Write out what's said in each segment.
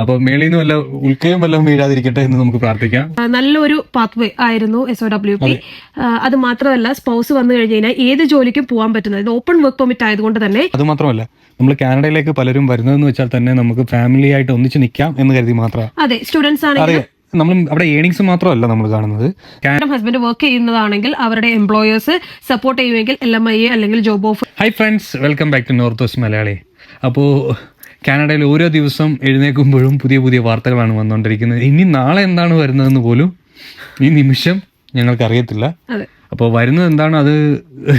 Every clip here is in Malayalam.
അപ്പൊ മേളിന്ന് വല്ല ഉൾക്കയും വല്ലതും വീഴാതിരിക്കട്ടെ എന്ന് നമുക്ക് പ്രാർത്ഥിക്കാം. നല്ലൊരു നല്ലൊരു പാത്വേ ആയിരുന്നു എസ് ഒ ഡബ്ല്യു പി അത്. മാത്രമല്ല സ്പൗസ് വന്നു കഴിഞ്ഞ് കഴിഞ്ഞാൽ ഏത് ജോലിക്കും പോകാൻ പറ്റുന്നത്. ഇത് ഓപ്പൺ വർക്ക് പെർമിറ്റ് ആയതുകൊണ്ട് തന്നെ അത് മാത്രമല്ല നമ്മൾ കാനഡയിലേക്ക് പലരും വരുന്നതെന്ന് വെച്ചാൽ തന്നെ നമുക്ക് ഫാമിലി ആയിട്ട് ഒന്നിച്ച് നിൽക്കാം എന്ന് കരുതി മാത്രമാണ് അതെ സ്റ്റുഡൻസ് ആണെങ്കിൽ അറിയാം നമ്മൾ അവിടെ ഏണിങ്സ് മാത്രമല്ല നമ്മൾ കാണുന്നത്. ഹസ്ബൻഡ് വർക്ക് ചെയ്യുന്നതാണെങ്കിൽ അവരുടെ എംപ്ലോയേഴ്സ് സപ്പോർട്ട് ചെയ്യുമെങ്കിൽ എൽ എം ഐ അല്ലെങ്കിൽ job of hi friends welcome back to North West Malayali അപ്പോൾ കാനഡയിൽ ഓരോ ദിവസം എഴുന്നേൽക്കുമ്പോഴും പുതിയ പുതിയ വാർത്തകളാണ് വന്നുകൊണ്ടിരിക്കുന്നത്. ഇനി നാളെ എന്താണ് വരുന്നതെന്ന് പോലും ഈ നിമിഷം ഞങ്ങൾക്കറിയത്തില്ല. അപ്പോൾ വരുന്നത് എന്താണ് അത്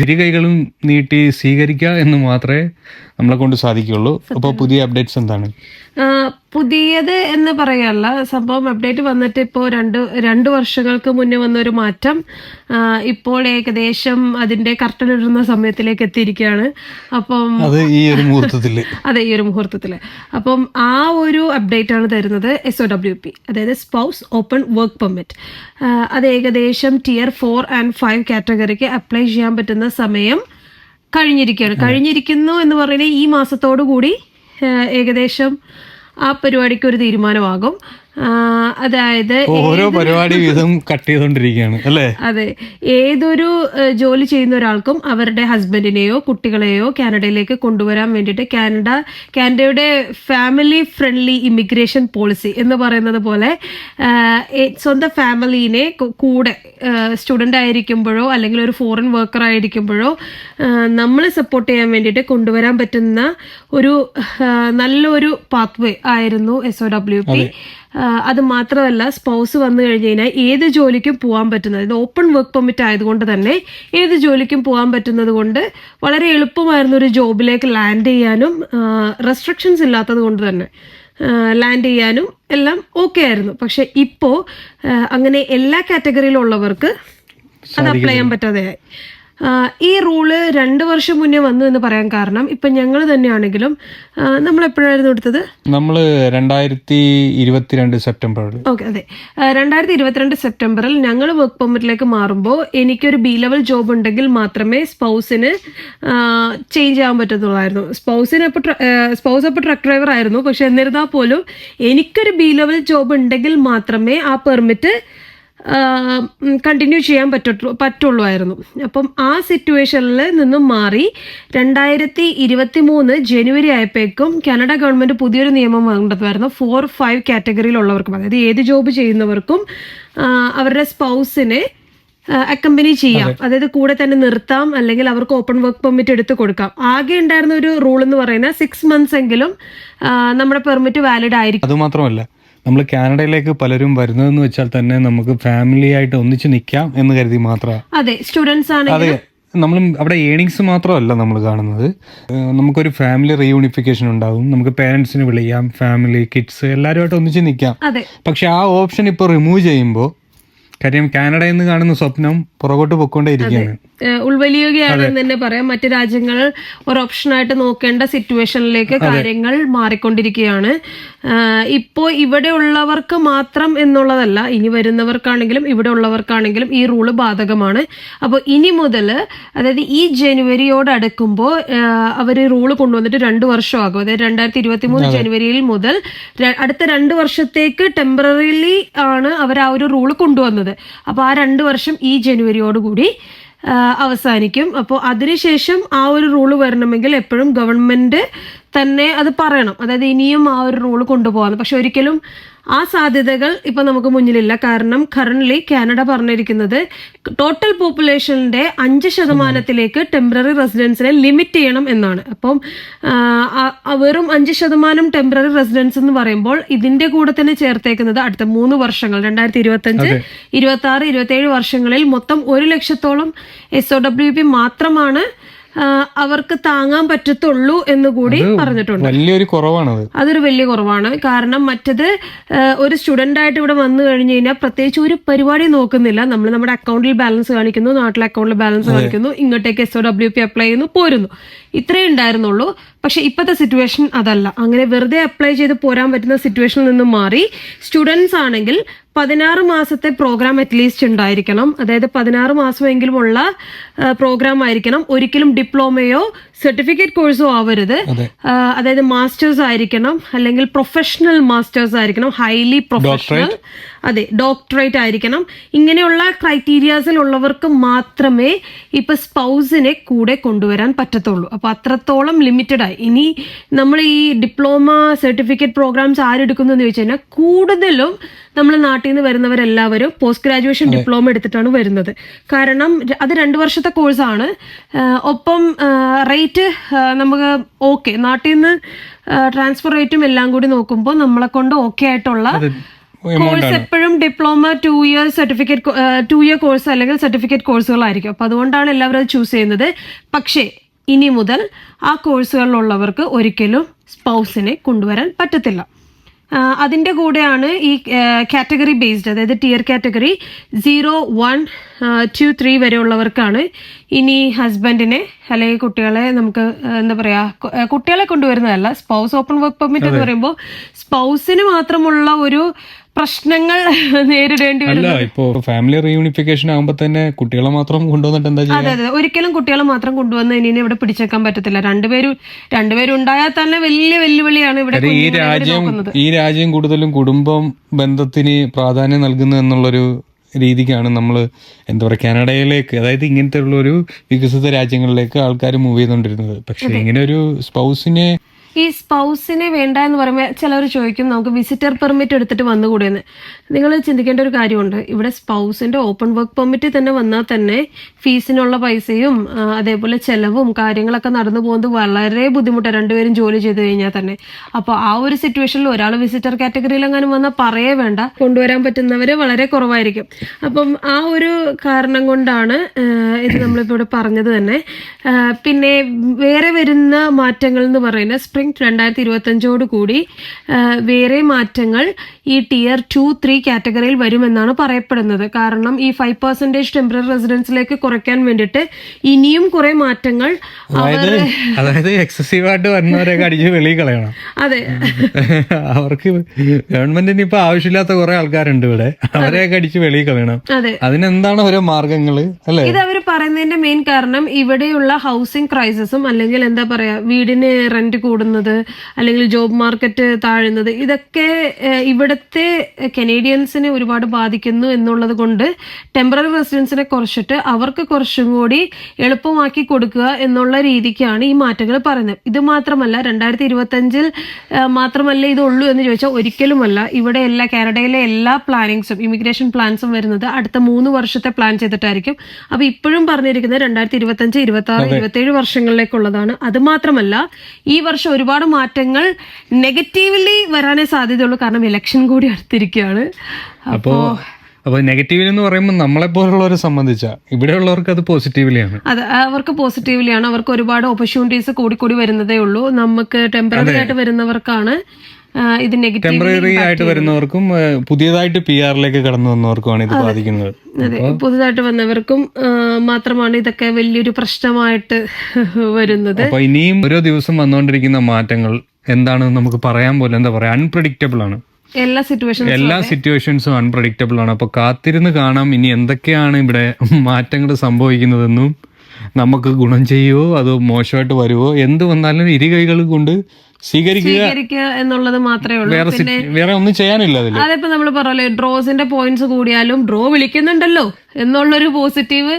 ഇരു കൈകളും നീട്ടി സ്വീകരിക്കുക എന്ന് മാത്രമേ നമ്മളെ കൊണ്ട് സാധിക്കുകയുള്ളൂ അപ്പോൾ പുതിയ അപ്ഡേറ്റ്സ് എന്താണ്? പുതിയത് എന്ന് പറയല്ല. സംഭവം അപ്ഡേറ്റ് വന്നിട്ട് ഇപ്പോൾ രണ്ട് രണ്ട് വർഷങ്ങൾക്ക് മുന്നേ വന്ന ഒരു മാറ്റം ഇപ്പോൾ ഏകദേശം അതിന്റെ കർട്ടൻ ഇടുന്ന സമയത്തിലേക്ക് എത്തിയിരിക്കുകയാണ്. അപ്പം അത് ഈ ഒരു മുഹൂർത്തത്തിൽ അതെ ഈ ഒരു മുഹൂർത്തത്തിൽ അപ്പം ആ ഒരു അപ്ഡേറ്റ് ആണ് തരുന്നത് എസ് ഒ ഡബ്ല്യു പി അതായത് സ്പൗസ് ഓപ്പൺ വർക്ക് പെർമിറ്റ് അത് ഏകദേശം ടിയർ ഫോർ ആൻഡ് ഫൈവ് കാറ്റഗറിക്ക് അപ്ലൈ ചെയ്യാൻ പറ്റുന്ന സമയം കഴിഞ്ഞിരിക്കുകയാണ്. കഴിഞ്ഞിരിക്കുന്നു എന്ന് പറയുന്നത് ഈ മാസത്തോടു കൂടി ഏകദേശം ആ പരിപാടിക്ക് ഒരു തീരുമാനമാകും. അതായത് ഓരോ പരിപാടി വീതം കട്ട് ചെയ്തുകൊണ്ടിരിക്കുകയാണ് അല്ലേ? അതെ. ഏതൊരു ജോലി ചെയ്യുന്ന ഒരാൾക്കും അവരുടെ ഹസ്ബൻഡിനെയോ കുട്ടികളെയോ കാനഡയിലേക്ക് കൊണ്ടുവരാൻ വേണ്ടിയിട്ട് കാനഡ കാനഡയുടെ ഫാമിലി ഫ്രണ്ട്ലി ഇമിഗ്രേഷൻ പോളിസി എന്ന് പറയുന്നത് പോലെ സ്വന്തം ഫാമിലീനെ കൂടെ സ്റ്റുഡന്റ് ആയിരിക്കുമ്പോഴോ അല്ലെങ്കിൽ ഒരു ഫോറിൻ വർക്കർ ആയിരിക്കുമ്പോഴോ നമ്മളെ സപ്പോർട്ട് ചെയ്യാൻ വേണ്ടിയിട്ട് കൊണ്ടുവരാൻ പറ്റുന്ന ഒരു നല്ലൊരു പാത്വേ ആയിരുന്നു എസ് ഒ ഡബ്ല്യു പി അത് മാത്രമല്ല സ്പൗസ് വന്നു കഴിഞ്ഞ് കഴിഞ്ഞാൽ ഏത് ജോലിക്കും പോകാൻ പറ്റുന്നത് ഇത് ഓപ്പൺ വർക്ക് പെർമിറ്റ് ആയതുകൊണ്ട് തന്നെ ഏത് ജോലിക്കും പോകാൻ പറ്റുന്നത് കൊണ്ട് വളരെ എളുപ്പമായിരുന്നു ഒരു ജോബിലേക്ക് ലാൻഡ് ചെയ്യാനും റെസ്ട്രിക്ഷൻസ് ഇല്ലാത്തത് കൊണ്ട് തന്നെ ലാൻഡ് ചെയ്യാനും എല്ലാം ഓക്കെ ആയിരുന്നു. പക്ഷെ ഇപ്പോൾ അങ്ങനെ എല്ലാ കാറ്റഗറിയിലുള്ളവർക്ക് അത് അപ്ലൈ ചെയ്യാൻ പറ്റാതെയായി. ഈ റൂൾ രണ്ട് വർഷം മുന്നേ വന്നു എന്ന് പറയാൻ കാരണം ഇപ്പം ഞങ്ങൾ തന്നെയാണെങ്കിലും നമ്മൾ എപ്പോഴായിരുന്നു എടുത്തത്? നമ്മൾ രണ്ടായിരത്തി ഇരുപത്തിരണ്ട് സെപ്റ്റംബറിൽ ഓക്കെ അതെ. രണ്ടായിരത്തി ഇരുപത്തിരണ്ട് സെപ്റ്റംബറിൽ ഞങ്ങൾ വർക്ക് പെർമിറ്റിലേക്ക് മാറുമ്പോൾ എനിക്കൊരു ബി ലെവൽ ജോബ് ഉണ്ടെങ്കിൽ മാത്രമേ സ്പൗസിന് ചേഞ്ച് ചെയ്യാൻ പറ്റത്തുള്ളായിരുന്നു. സ്പൗസിന് അപ്പോൾ സ്പൗസ് അപ്പോൾ ട്രക്ക് ഡ്രൈവർ ആയിരുന്നു. പക്ഷെ എന്നിരുന്നാൽ പോലും എനിക്കൊരു ബി ലെവൽ ജോബ് ഉണ്ടെങ്കിൽ മാത്രമേ ആ പെർമിറ്റ് കണ്ടിന്യൂ ചെയ്യാൻ പറ്റുള്ളൂ പറ്റുള്ളൂ അപ്പം ആ സിറ്റുവേഷനിൽ നിന്നും മാറി രണ്ടായിരത്തി ഇരുപത്തി മൂന്ന് ജനുവരി ആയപ്പോഴേക്കും കാനഡ ഗവൺമെന്റ് പുതിയൊരു നിയമം കൊണ്ടുവരുന്നു ഫോർ ഫൈവ് കാറ്റഗറിയിലുള്ളവർക്കും അതായത് ഏത് ജോബ് ചെയ്യുന്നവർക്കും അവരുടെ സ്പൗസിനെ അക്കമ്പനി ചെയ്യാം. അതായത് കൂടെ തന്നെ നിർത്താം അല്ലെങ്കിൽ അവർക്ക് ഓപ്പൺ വർക്ക് പെർമിറ്റ് എടുത്ത് കൊടുക്കാം. ആകെ ഉണ്ടായിരുന്ന ഒരു റൂൾ എന്ന് പറയുന്നത് സിക്സ് മന്ത്സ് എങ്കിലും നമ്മുടെ പെർമിറ്റ് വാലിഡ് ആയിരിക്കും. അത് മാത്രമല്ല നമ്മൾ കാനഡയിലേക്ക് പലരും വരുന്നതെന്ന് വെച്ചാൽ തന്നെ നമുക്ക് ഫാമിലി ആയിട്ട് ഒന്നിച്ച് നിൽക്കാം എന്ന് കരുതി മാത്രമാണ് അതെ സ്റ്റുഡൻസ് ആണ് അതെ നമ്മൾ അവിടെ ഏണിങ്സ് മാത്രമല്ല നമ്മൾ കാണുന്നത്. നമുക്കൊരു ഫാമിലി റീയൂണിഫിക്കേഷൻ ഉണ്ടാകും നമുക്ക് പേരൻസിന് വിളിക്കാം ഫാമിലി കിഡ്സ് എല്ലാവരുമായിട്ട് ഒന്നിച്ച് നിൽക്കാം പക്ഷെ ആ ഓപ്ഷൻ ഇപ്പോൾ റിമൂവ് ചെയ്യുമ്പോൾ കാര്യം കാനഡ എന്ന് കാണുന്ന സ്വപ്നം പുറകോട്ട് ഏഹ് ഉൾവലിയുകയാണെന്ന് തന്നെ പറയാം. മറ്റു രാജ്യങ്ങൾ ഒരു ഓപ്ഷനായിട്ട് നോക്കേണ്ട സിറ്റുവേഷനിലേക്ക് കാര്യങ്ങൾ മാറിക്കൊണ്ടിരിക്കുകയാണ്. ഇപ്പോ ഇവിടെ ഉള്ളവർക്ക് മാത്രം എന്നുള്ളതല്ല ഇനി വരുന്നവർക്കാണെങ്കിലും ഇവിടെ ഉള്ളവർക്കാണെങ്കിലും ഈ റൂൾ ബാധകമാണ്. അപ്പോൾ ഇനി മുതൽ അതായത് ഈ ജനുവരിയോട് അടുക്കുമ്പോൾ അവർ റൂൾ കൊണ്ടുവന്നിട്ട് രണ്ട് വർഷമാകും. അതായത് രണ്ടായിരത്തി ഇരുപത്തി മൂന്ന് ജനുവരിയിൽ മുതൽ അടുത്ത രണ്ട് വർഷത്തേക്ക് ടെമ്പററിലി ആണ് അവർ ആ ഒരു റൂൾ കൊണ്ടുവന്നത്. അപ്പോൾ ആ രണ്ട് വർഷം ഈ ജനുവരിയോടുകൂടി അവസാനിക്കും. അപ്പോൾ അതിനുശേഷം ആ ഒരു റൂൾ വരണമെങ്കിൽ എപ്പോഴും ഗവൺമെന്റ് തന്നെ അത് പറയണം. അതായത് ഇനിയും ആ ഒരു റൂൾ കൊണ്ടുപോകാൻ പക്ഷെ ഒരിക്കലും ആ സാധ്യതകൾ ഇപ്പൊ നമുക്ക് മുന്നിലില്ല. കാരണം കറന്റ്ലി കാനഡ പറഞ്ഞിരിക്കുന്നത് ടോട്ടൽ പോപ്പുലേഷന്റെ അഞ്ച് ശതമാനത്തിലേക്ക് ടെമ്പററി റെസിഡൻസിനെ ലിമിറ്റ് ചെയ്യണം എന്നാണ്. അപ്പം വെറും അഞ്ച് ശതമാനം ടെമ്പററി റെസിഡൻസ് എന്ന് പറയുമ്പോൾ ഇതിന്റെ കൂടെ തന്നെ ചേർത്തേക്കുന്നത് അടുത്ത മൂന്ന് വർഷങ്ങൾ രണ്ടായിരത്തി ഇരുപത്തി അഞ്ച് ഇരുപത്തി ആറ് ഇരുപത്തി ഏഴ് വർഷങ്ങളിൽ മൊത്തം ഒരു ലക്ഷത്തോളം എസ് ഒ ഡബ്ല്യു പി മാത്രമാണ് അവർക്ക് താങ്ങാൻ പറ്റത്തുള്ളൂ എന്ന് കൂടി പറഞ്ഞിട്ടുണ്ട്. വലിയൊരു കുറവാണ് അതൊരു വലിയ കുറവാണ്. കാരണം മറ്റത് ഒരു സ്റ്റുഡന്റ് ആയിട്ട് ഇവിടെ വന്നു കഴിഞ്ഞു കഴിഞ്ഞാൽ പ്രത്യേകിച്ച് ഒരു പരിപാടി നോക്കുന്നില്ല. നമ്മൾ നമ്മുടെ അക്കൗണ്ടിൽ ബാലൻസ് കാണിക്കുന്നു നാട്ടിലെ അക്കൗണ്ടിൽ ബാലൻസ് കാണിക്കുന്നു ഇങ്ങോട്ടേക്ക് S O W P apply ചെയ്യുന്നു പോരുന്നു. ഇത്രേ ഉണ്ടായിരുന്നുള്ളൂ. പക്ഷെ ഇപ്പോഴത്തെ സിറ്റുവേഷൻ അതല്ല. അങ്ങനെ വെറുതെ അപ്ലൈ ചെയ്ത് പോരാൻ പറ്റുന്ന സിറ്റുവേഷനിൽ നിന്ന് മാറി സ്റ്റുഡൻസ് ആണെങ്കിൽ പതിനാറ് മാസത്തെ പ്രോഗ്രാം അറ്റ്ലീസ്റ്റ് ഉണ്ടായിരിക്കണം. അതായത് പതിനാറ് മാസമെങ്കിലുമുള്ള പ്രോഗ്രാം ആയിരിക്കണം. ഒരിക്കലും ഡിപ്ലോമയോ സർട്ടിഫിക്കറ്റ് കോഴ്സും ആവരുത്. അതായത് മാസ്റ്റേഴ്സ് ആയിരിക്കണം അല്ലെങ്കിൽ പ്രൊഫഷണൽ മാസ്റ്റേഴ്സ് ആയിരിക്കണം ഹൈലി പ്രൊഫഷണൽ. അതെ ഡോക്ടറേറ്റ് ആയിരിക്കണം. ഇങ്ങനെയുള്ള ക്രൈറ്റീരിയാസിൽ ഉള്ളവർക്ക് മാത്രമേ ഇപ്പൊ സ്പൗസിനെ കൂടെ കൊണ്ടുവരാൻ പറ്റത്തുള്ളൂ. അപ്പൊ അത്രത്തോളം ലിമിറ്റഡ് ആയി ഇനി നമ്മൾ ഈ ഡിപ്ലോമ സർട്ടിഫിക്കറ്റ് പ്രോഗ്രാംസ് ആരെടുക്കുന്നു എന്ന് ചോദിച്ചു കഴിഞ്ഞാൽ കൂടുതലും നമ്മൾ നാട്ടിൽ നിന്ന് വരുന്നവരെല്ലാവരും പോസ്റ്റ് ഗ്രാജുവേഷൻ ഡിപ്ലോമ എടുത്തിട്ടാണ് വരുന്നത്. കാരണം അത് രണ്ടു വർഷത്തെ കോഴ്സാണ്. ഒപ്പം റേറ്റ് നമുക്ക് ഓക്കെ നാട്ടിൽ നിന്ന് ട്രാൻസ്ഫർ റേറ്റും എല്ലാം കൂടി നോക്കുമ്പോൾ നമ്മളെ കൊണ്ട് ഓക്കെ ആയിട്ടുള്ള കോഴ്സ് എപ്പോഴും diploma two year certificate two year course അല്ലെങ്കിൽ സർട്ടിഫിക്കറ്റ് കോഴ്സുകളായിരിക്കും അപ്പൊ അതുകൊണ്ടാണ് എല്ലാവരും അത് ചൂസ് ചെയ്യുന്നത്. പക്ഷേ ഇനി മുതൽ ആ കോഴ്സുകളിലുള്ളവർക്ക് ഒരിക്കലും സ്പൗസിനെ കൊണ്ടുവരാൻ പറ്റത്തില്ല. ആ, അതിന്റെ കൂടെയാണ് ഈ കാറ്റഗറി ബേസ്ഡ് അതായത് tier category zero one two three വരെ ഉള്ളവർക്കാണ് ഇനി ഹസ്ബൻഡിനെ അല്ലെങ്കിൽ കുട്ടികളെ നമുക്ക് എന്താ പറയാ കുട്ടികളെ കൊണ്ടുവരുന്നതല്ല സ്പൗസ് ഓപ്പൺ വർക്ക് പെർമിറ്റ് എന്ന് പറയുമ്പോൾ സ്പൗസിന് മാത്രമുള്ള ഒരു പ്രശ്നങ്ങൾ നേരിടേണ്ടി വരും അല്ല ഇപ്പോ ഫാമിലി റീയൂണിഫിക്കേഷൻ ആകുമ്പോ തന്നെ കുട്ടികളെ മാത്രം കൊണ്ടുവന്നിട്ട് എന്താ അതെ അതെ. ഒരിക്കലും കുട്ടികളെ മാത്രം കൊണ്ടുവന്ന് ഇനി ഇവിടെ പിടിച്ചേക്കാൻ പറ്റത്തില്ല. രണ്ടുപേരും രണ്ടുപേരും ഉണ്ടായാൽ തന്നെ വലിയ വെല്ലുവിളിയാണ് ഇവിടെ ഈ രാജ്യം ഈ രാജ്യം കൂടുതലും കുടുംബം ബന്ധത്തിന് പ്രാധാന്യം നൽകുന്നു എന്നുള്ളൊരു രീതിക്കാണ് നമ്മൾ എന്താ പറയുക കാനഡയിലേക്ക് അതായത് ഇങ്ങനത്തെ ഉള്ള ഒരു വികസിത രാജ്യങ്ങളിലേക്ക് ആൾക്കാർ മൂവ് ചെയ്തുകൊണ്ടിരുന്നത് പക്ഷെ ഇങ്ങനെ ഒരു സ്പൗസിനെ ഈ സ്പൗസിനെ വേണ്ട എന്ന് പറയുമ്പോൾ ചിലർ ചോദിക്കും നമുക്ക് വിസിറ്റർ പെർമിറ്റ് എടുത്തിട്ട് വന്നുകൂടിയെന്ന് നിങ്ങൾ ചിന്തിക്കേണ്ട ഒരു കാര്യമുണ്ട്. ഇവിടെ സ്പൗസിന്റെ ഓപ്പൺ വർക്ക് പെർമിറ്റ് തന്നെ വന്നാൽ തന്നെ ഫീസിനുള്ള പൈസയും അതേപോലെ ചെലവും കാര്യങ്ങളൊക്കെ നടന്നു പോകുന്നത് വളരെ ബുദ്ധിമുട്ടാണ് രണ്ടുപേരും ജോലി ചെയ്തു കഴിഞ്ഞാൽ തന്നെ. അപ്പോൾ ആ ഒരു സിറ്റുവേഷനിൽ ഒരാൾ വിസിറ്റർ കാറ്റഗറിയിൽ എങ്ങാനും വന്നാൽ പറയേ വേണ്ട. കൊണ്ടുവരാൻ പറ്റുന്നവര് വളരെ കുറവായിരിക്കും. അപ്പം ആ ഒരു കാരണം കൊണ്ടാണ് ഇത് നമ്മളിപ്പോൾ ഇവിടെ പറഞ്ഞത് തന്നെ. പിന്നെ വേറെ വരുന്ന മാറ്റങ്ങൾ എന്ന് പറയുന്നത് സ്പ്രിംഗ് രണ്ടായിരത്തി ഇരുപത്തഞ്ചോട് കൂടി വേറെ മാറ്റങ്ങൾ ഈ ടിയർ ടു ത്രീ കാറ്റഗറിയിൽ വരുമെന്നാണ് പറയപ്പെടുന്നത്. കാരണം ഈ ഫൈവ് പെർസെന്റേജ് ടെമ്പററി റെസിഡൻസിലേക്ക് കുറയ്ക്കാൻ വേണ്ടിയിട്ട് ഇനിയും കുറെ മാറ്റങ്ങൾ അതായത് അതായത് എക്സസീവ് ആയിട്ട് വരുന്നവരെയൊക്കെ അടിച്ച് വെളിയിൽ കളയണം. അതെ. അവർക്ക് ഗവൺമെന്റിന് ഇപ്പൊ ആവശ്യമില്ലാത്ത കുറെ ആൾക്കാരുണ്ട് ഇവിടെ. അവരെയൊക്കെ അടിച്ച് വെളിയിൽ കളയണം. അതെ. അതിനെന്താണ് ഓരോ മാർഗങ്ങൾ? അല്ലെ? ഇത് അവർ പറയുന്നതിന്റെ മെയിൻ കാരണം ഇവിടെയുള്ള ഹൗസിംഗ് ക്രൈസിസും അല്ലെങ്കിൽ എന്താ പറയാ വീടിന് റെന്റ് കൂടുന്നത് അല്ലെങ്കിൽ ജോബ് മാർക്കറ്റ് താഴുന്നത് ഇതൊക്കെ ഇവിടുത്തെ കനേഡിയൻസിനെ ഒരുപാട് ബാധിക്കുന്നു എന്നുള്ളത് കൊണ്ട് ടെമ്പററി റെസിഡൻസിനെ കുറച്ചിട്ട് അവർക്ക് കുറച്ചും കൂടി എളുപ്പമാക്കി കൊടുക്കുക എന്നുള്ള രീതിക്കാണ് ഈ മാറ്റങ്ങൾ പറയുന്നത്. ഇത് മാത്രമല്ല രണ്ടായിരത്തി ഇരുപത്തി അഞ്ചിൽ മാത്രമല്ല ഇതുള്ളൂ എന്ന് ചോദിച്ചാൽ ഒരിക്കലുമല്ല. ഇവിടെ എല്ലാ കാനഡയിലെ എല്ലാ പ്ലാനിങ്സും ഇമിഗ്രേഷൻ പ്ലാൻസും വരുന്നത് അടുത്ത മൂന്ന് വർഷത്തെ പ്ലാൻ ചെയ്തിട്ടായിരിക്കും. അപ്പൊ ഇപ്പോഴും പറഞ്ഞിരിക്കുന്നത് രണ്ടായിരത്തി ഇരുപത്തി അഞ്ച് ഇരുപത്തി ആറ് ഇരുപത്തി ഏഴ് വർഷങ്ങളിലേക്കുള്ളതാണ്. അത് മാത്രമല്ല ഈ വർഷം ഒരുപാട് മാറ്റങ്ങൾ നെഗറ്റീവ്ലി വരാനേ സാധ്യതയുള്ളൂ. കാരണം ഇലക്ഷൻ കൂടി അടുത്തിരിക്കുകയാണ്. അപ്പോ അപ്പോൾ നെഗറ്റീവിൽ എന്ന് പറയുമ്പോൾ നമ്മളെ പോലുള്ളവരെ സംബന്ധിച്ച. ഇവിടെയുള്ളവർക്ക് അത് പോസിറ്റീവ്ലിയാണ് അതെ അവർക്ക് പോസിറ്റീവ്ലിയാണ് അവർക്ക് ഒരുപാട് ഓപ്പർച്യൂണിറ്റീസ് കൂടി കൂടി വരുന്നതേ ഉള്ളൂ. നമുക്ക് ടെമ്പററി ആയിട്ട് വരുന്നവർക്കാണ് ഇത് നെഗറ്റീവ് ടെമ്പററി ആയിട്ട് വരുന്നവർക്കും പുതിയതായിട്ട് പി ആറിലേക്ക് കടന്നു വന്നവർക്കുമാണ് ഇത് ബാധിക്കുന്നത്. അതെ പുതുതായിട്ട് വന്നവർക്കും മാത്രമാണ് ഇതൊക്കെ വലിയൊരു പ്രശ്നമായിട്ട് വരുന്നത്. അപ്പൊ ഇനിയും ഓരോ ദിവസം വന്നുകൊണ്ടിരിക്കുന്ന മാറ്റങ്ങൾ എന്താണെന്ന് നമുക്ക് പറയാൻ പോലും എന്താ പറയാ അൺപ്രഡിക്റ്റബിൾ ആണ്. എല്ലാ സിറ്റുവേഷൻസും എല്ലാ സിറ്റുവേഷൻസും അൺപ്രഡിക്റ്റബിൾ ആണ്. അപ്പൊ കാത്തിരുന്ന് കാണാം ഇനി എന്തൊക്കെയാണ് ഇവിടെ മാറ്റങ്ങൾ സംഭവിക്കുന്നതെന്നും നമുക്ക് ഗുണം ചെയ്യുവോ അതോ മോശമായിട്ട് വരുവോ എന്ത് വന്നാലും ഇരുകൈകൾ കൊണ്ട് സ്വീകരിക്കുക എന്നുള്ളത് മാത്രമേ ഉള്ളൂ. വേറെ വേറെ ഒന്നും ചെയ്യാനില്ല അതിപ്പോ നമ്മൾ പറഞ്ഞല്ലേ ഡ്രോസിന്റെ പോയിന്റ്സ് കൂടിയാലും ഡ്രോ വിളിക്കുന്നുണ്ടല്ലോ എന്നുള്ളൊരു പോസിറ്റീവ്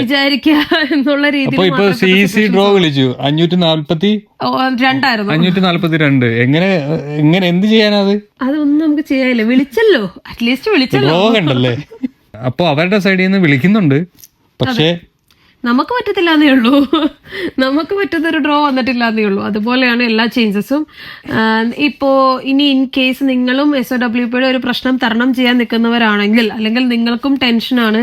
വിചാരിക്കുക എന്നുള്ള രീതി രീതിയിൽ ഇപ്പൊ സി സി ഡ്രോ വിളിച്ചു. അഞ്ഞൂറ്റി നാല്പത്തി രണ്ടായിരുന്നു. അഞ്ഞൂറ്റി നാല്പത്തി രണ്ട് എങ്ങനെ എങ്ങനെ എന്ത് ചെയ്യാനത് അതൊന്നും നമുക്ക് ചെയ്യാനില്ല. വിളിച്ചല്ലോ. അറ്റ്ലീസ്റ്റ് വിളിച്ചല്ലോ. ഡ്രോ കണ്ടല്ലേ? അപ്പൊ അവരുടെ സൈഡിൽ നിന്ന് വിളിക്കുന്നുണ്ട്. പക്ഷേ നമുക്ക് പറ്റത്തില്ലാന്നേ ഉള്ളൂ. നമുക്ക് പറ്റുന്നൊരു ഡ്രോ വന്നിട്ടില്ലാന്നേ ഉള്ളൂ. അതുപോലെയാണ് എല്ലാ ചേഞ്ചസും ഇപ്പോ ഇനി ഇൻ കേസ് നിങ്ങളും എസ് ഒ ഡബ്ല്യു പിയുടെ ഒരു പ്രശ്നം തരണം ചെയ്യാൻ നിൽക്കുന്നവരാണെങ്കിൽ അല്ലെങ്കിൽ നിങ്ങൾക്കും ടെൻഷനാണ്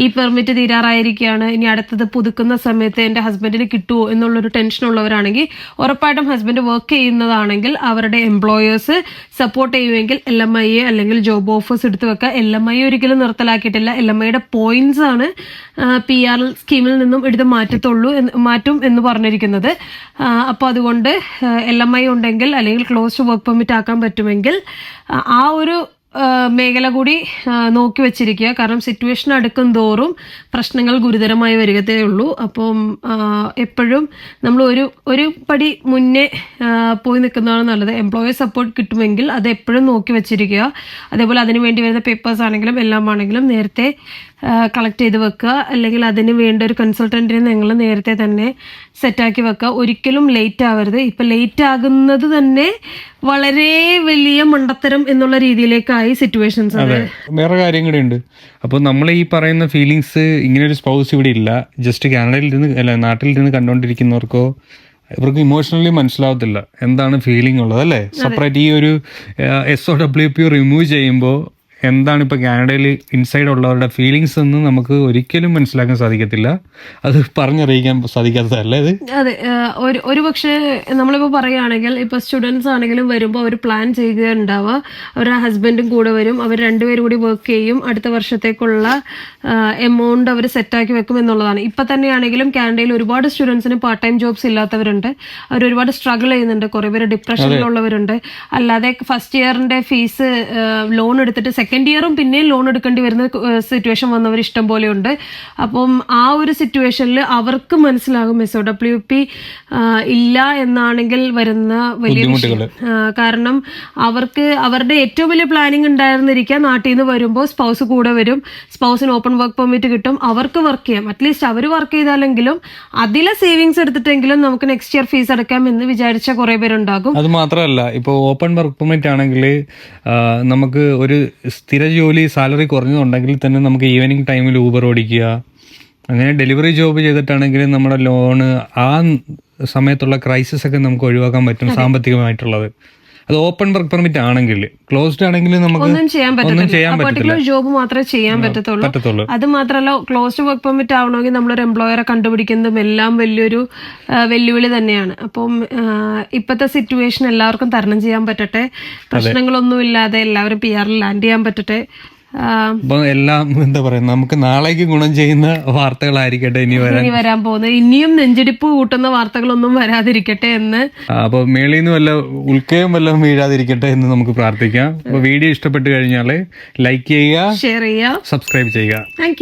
ഈ പെർമിറ്റ് തീരാറായിരിക്കുകയാണ് ഇനി അടുത്തത് പുതുക്കുന്ന സമയത്ത് എന്റെ ഹസ്ബൻഡിന് കിട്ടുമോ എന്നുള്ളൊരു ടെൻഷൻ ഉള്ളവരാണെങ്കിൽ ഉറപ്പായിട്ടും ഹസ്ബൻഡ് വർക്ക് ചെയ്യുന്നതാണെങ്കിൽ അവരുടെ എംപ്ലോയേഴ്സ് സപ്പോർട്ട് ചെയ്യുമെങ്കിൽ എൽ എം ഐ അല്ലെങ്കിൽ ജോബ് ഓഫേഴ്സ് എടുത്തു വെക്കുക. എൽ എം ഐ ഒരിക്കലും നിർത്തലാക്കിയിട്ടില്ല. എൽ എം ഐയുടെ പോയിന്റ്സ് ആണ് പി ആർ സ്കീമിൽ നിന്നും എടുത്ത് മാറ്റത്തുള്ളൂ മാറ്റും എന്ന് പറഞ്ഞിരിക്കുന്നത്. അപ്പോൾ അതുകൊണ്ട് എൽ എം ഐ ഉണ്ടെങ്കിൽ അല്ലെങ്കിൽ ക്ലോസ്ഡ് വർക്ക് പെർമിറ്റ് ആക്കാൻ പറ്റുമെങ്കിൽ ആ, ഒരു മേഖല കൂടി നോക്കി വെച്ചിരിക്കുക. കാരണം സിറ്റുവേഷൻ അടുക്കും തോറും പ്രശ്നങ്ങൾ ഗുരുതരമായി വരികത്തേ ഉള്ളൂ. അപ്പം എപ്പോഴും നമ്മൾ ഒരു ഒരു പടി മുന്നേ പോയി നിൽക്കുന്നതാണ് നല്ലത്. എംപ്ലോയി സപ്പോർട്ട് കിട്ടുമെങ്കിൽ അത് എപ്പോഴും നോക്കി വെച്ചിരിക്കുക. അതേപോലെ അതിനുവേണ്ടി വരുന്ന പേപ്പേഴ്സ് ആണെങ്കിലും എല്ലാം ആണെങ്കിലും നേരത്തെ കളക്ട് ചെയ്ത് വെക്കുക. അല്ലെങ്കിൽ അതിന് വേണ്ട ഒരു കൺസൾട്ടന്റിനെ നിങ്ങൾ നേരത്തെ തന്നെ സെറ്റാക്കി വെക്കുക. ഒരിക്കലും ലേറ്റ് ആവരുത്. ഇപ്പം ലേറ്റ് ആകുന്നത് തന്നെ വളരെ വലിയ മണ്ടത്തരം എന്നുള്ള രീതിയിലേക്കായി സിറ്റുവേഷൻസ് അതെ. വേറെ കാര്യം കൂടെ ഉണ്ട്. അപ്പോൾ നമ്മൾ ഈ പറയുന്ന ഫീലിങ്സ് ഇങ്ങനെ ഒരു സ്പൗസ് ഇവിടെ ഇല്ല. ജസ്റ്റ് കാനഡയിൽ ഇരുന്ന് അല്ല നാട്ടിൽ ഇരുന്ന് കണ്ടുകൊണ്ടിരിക്കുന്നവർക്കോ ഇവർക്ക് ഇമോഷണലി മനസ്സിലാവത്തില്ല. എന്താണ് ഫീലിംഗ് ഉള്ളത് അല്ലേ? സെപ്പറേറ്റ് ഈ ഒരു S O W P remove ചെയ്യുമ്പോൾ എന്താണ് ഇപ്പോൾ കാനഡയിൽ ഇൻസൈഡ് ഉള്ളവരുടെ ഫീലിങ്സ് എന്ന് നമുക്ക് ഒരിക്കലും മനസ്സിലാക്കാൻ സാധിക്കത്തില്ല. അത് പറഞ്ഞറിയിക്കാൻ സാധിക്കാത്തതല്ലേ ഇത്? അതെ ഒരു ഒരു പക്ഷേ നമ്മളിപ്പോൾ പറയുകയാണെങ്കിൽ ഇപ്പോൾ സ്റ്റുഡൻസ് ആണെങ്കിലും വരുമ്പോൾ അവർ പ്ലാൻ ചെയ്യുകയുണ്ടാവുക. അവരുടെ ഹസ്ബൻഡും കൂടെ വരും. അവർ രണ്ടുപേരും കൂടി വർക്ക് ചെയ്യും. അടുത്ത വർഷത്തേക്കുള്ള എമൗണ്ട് അവർ സെറ്റാക്കി വെക്കും എന്നുള്ളതാണ്. ഇപ്പം തന്നെയാണെങ്കിലും കാനഡയിൽ ഒരുപാട് സ്റ്റുഡൻസിന് പാർട്ട് ടൈം ജോബ്സ് ഇല്ലാത്തവരുണ്ട്. അവർ ഒരുപാട് സ്ട്രഗിൾ ചെയ്യുന്നുണ്ട്. കുറേ പേര് ഡിപ്രഷനിലുള്ളവരുണ്ട് അല്ലാതെ ഫസ്റ്റ് ഇയറിന്റെ ഫീസ് ലോൺ എടുത്തിട്ട് സെക്കൻഡ് ഇയറും പിന്നെയും ലോൺ എടുക്കേണ്ടി വരുന്ന സിറ്റുവേഷൻ വന്നവർ ഇഷ്ടം പോലെ ഉണ്ട്. അപ്പം ആ ഒരു സിറ്റുവേഷനിൽ അവർക്ക് മനസ്സിലാകും എസ് ഒ ഡബ്ല്യു പി ഇല്ല എന്നാണെങ്കിൽ വരുന്ന വലിയ കാരണം അവർക്ക് അവരുടെ ഏറ്റവും വലിയ പ്ലാനിങ് ഉണ്ടായിരുന്നിരിക്കുക നാട്ടിൽ നിന്ന് വരുമ്പോൾ സ്പൗസ് കൂടെ വരും സ്പൗസിന് ഓപ്പൺ വർക്ക് പെർമിറ്റ് കിട്ടും അവർക്ക് വർക്ക് ചെയ്യാം. അറ്റ്ലീസ്റ്റ് അവർ വർക്ക് ചെയ്താലെങ്കിലും അതിലെ സേവിങ്സ് എടുത്തിട്ടെങ്കിലും നമുക്ക് നെക്സ്റ്റ് ഇയർ ഫീസ് അടക്കാം എന്ന് വിചാരിച്ച കുറെ പേരുണ്ടാകും. അത് മാത്രമല്ല ഇപ്പോൾ ഓപ്പൺ വർക്ക് പെർമിറ്റ് ആണെങ്കിൽ നമുക്ക് ഒരു സ്ഥിര ജോലി സാലറി കുറഞ്ഞതുണ്ടെങ്കിൽ തന്നെ നമുക്ക് ഈവനിങ് ടൈമിൽ ഊബർ ഓടിക്കുക. അങ്ങനെ ഡെലിവറി ജോബ് ചെയ്തിട്ടാണെങ്കിൽ നമ്മുടെ ലോണ് ആ സമയത്തുള്ള ക്രൈസിസ് ഒക്കെ നമുക്ക് ഒഴിവാക്കാൻ പറ്റും സാമ്പത്തികമായിട്ടുള്ളത്. അത് ഓപ്പൺ വർക്ക് പെർമിറ്റ് ആണെങ്കിൽ ക്ലോസ്ഡ് ആണെങ്കിൽ നമുക്ക് ഒന്നും ചെയ്യാൻ പറ്റില്ല പർട്ടിക്കുലർ ജോബ് മാത്രമേ ചെയ്യാൻ പറ്റത്തുള്ളൂ. അത് മാത്രമല്ല ക്ലോസ്ഡ് വർക്ക് പെർമിറ്റ് ആവണമെങ്കിൽ നമ്മളൊരു എംപ്ലോയറെ കണ്ടുപിടിക്കുന്നതും എല്ലാം വലിയൊരു വെല്ലുവിളി തന്നെയാണ്. അപ്പം ഇപ്പോഴത്തെ സിറ്റുവേഷൻ എല്ലാവർക്കും തരണം ചെയ്യാൻ പറ്റട്ടെ. പ്രശ്നങ്ങളൊന്നും ഇല്ലാതെ എല്ലാവരും പി ആറിൽ ലാൻഡ് ചെയ്യാൻ പറ്റട്ടെ. അപ്പൊ എല്ലാം എന്താ പറയാ നമുക്ക് നാളേക്ക് ഗുണം ചെയ്യുന്ന വാർത്തകളായിരിക്കട്ടെ ഇനി വരാൻ. വരാൻ പോകുന്നത്. ഇനിയും നെഞ്ചിടിപ്പ് കൂട്ടുന്ന വാർത്തകളൊന്നും വരാതിരിക്കട്ടെ എന്ന്. അപ്പൊ മേളിൽ നിന്ന് വല്ല ഉൾക്കയും വല്ലതും വീഴാതിരിക്കട്ടെ എന്ന് നമുക്ക് പ്രാർത്ഥിക്കാം. അപ്പൊ വീഡിയോ ഇഷ്ടപ്പെട്ടു കഴിഞ്ഞാൽ ലൈക്ക് ചെയ്യുക ഷെയർ ചെയ്യുക. സബ്സ്ക്രൈബ് ചെയ്യുക. താങ്ക്